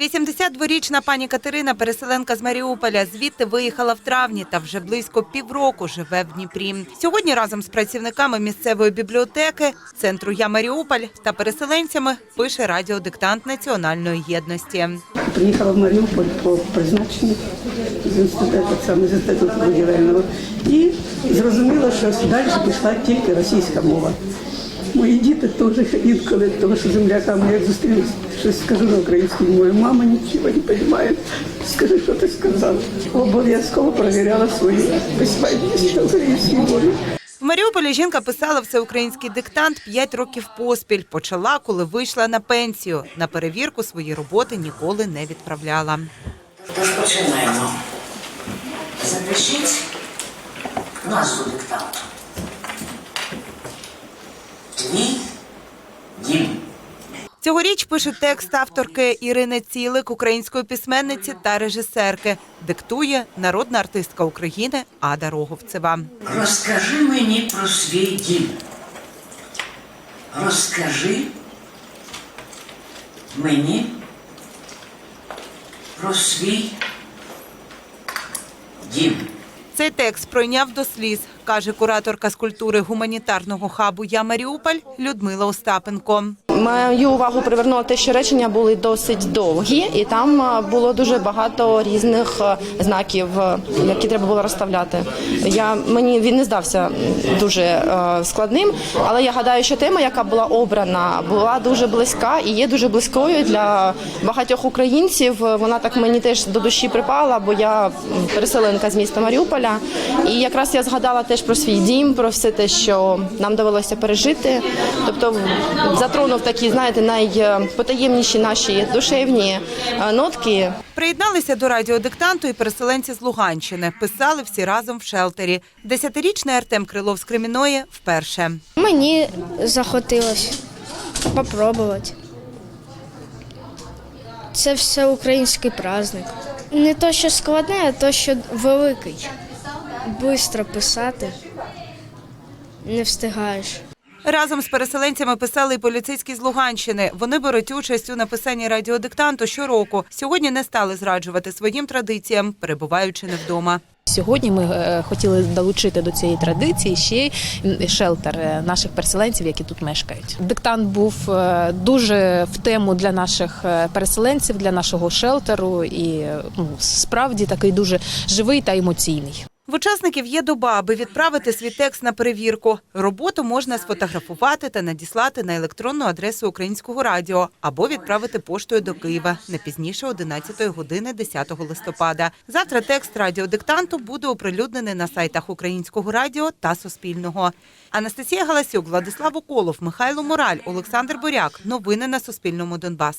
82-річна пані Катерина, переселенка з Маріуполя, звідти виїхала в травні та вже близько півроку живе в Дніпрі. Сьогодні разом з працівниками місцевої бібліотеки, центру Я Маріуполь та переселенцями пише радіодиктант національної єдності. Приїхала в Маріуполь по призначенню з інституту, само з інституту будівельного. І зрозуміла, що далі пішла тільки російська мова. Мої діти теж інколи, тому що земляками як зустрілися, щось скажу на українській мові. Мама нічого не розуміє. Скажи, що ти сказав. Обов'язково перевіряла свою письменність на українській мові. В Маріуполі жінка писала всеукраїнський диктант 5 років поспіль. Почала, коли вийшла на пенсію. На перевірку свої роботи ніколи не відправляла. Тож починаємо. Запишіть назву диктанту. Твій дім. Цьогоріч пише текст авторки Ірини Цілик, української письменниці та режисерки. Диктує народна артистка України Ада Роговцева. Розкажи мені про свій дім. Розкажи мені про свій дім. Цей текст пройняв до сліз, каже кураторка з культури гуманітарного хабу Я Маріуполь Людмила Остапенко. Мою увагу привернуло те, що речення були досить довгі, і там е, було дуже багато різних е, знаків, е, які треба було розставляти. Я мені він не здався дуже складним, але я гадаю, що тема, яка була обрана, була дуже близька і є дуже близькою для багатьох українців. Вона так мені теж до душі припала, бо я переселенка з міста Маріуполя. І якраз я згадала теж про свій дім, про все те, що нам довелося пережити. Тобто затронув такі, знаєте, найпотаємніші наші душевні е, нотки. Приєдналися до радіодиктанту і переселенці з Луганщини. Писали всі разом в шелтері. Десятирічний Артем Крилов з Креміної вперше. Мені захотілося попробувати. Це все український праздник. Не то, що складне, а то, що великий. Бистро писати. Не встигаєш. Разом з переселенцями писали і поліцейські з Луганщини. Вони беруть участь у написанні радіодиктанту щороку. Сьогодні не стали зраджувати своїм традиціям, перебуваючи не вдома. Сьогодні ми е, хотіли долучити до цієї традиції ще й шелтер е, наших переселенців, які тут мешкають. Диктант був е, дуже в тему для наших переселенців, для нашого шелтеру, і ну, справді такий дуже живий та емоційний. В учасників є доба, аби відправити свій текст на перевірку. Роботу можна сфотографувати та надіслати на електронну адресу українського радіо або відправити поштою до Києва не пізніше 11 години 10 листопада. Завтра текст радіодиктанту буде оприлюднений на сайтах українського радіо та Суспільного. Анастасія Галасюк, Владислав Уколов, Михайло Мораль, Олександр Боряк. Новини на Суспільному Донбас.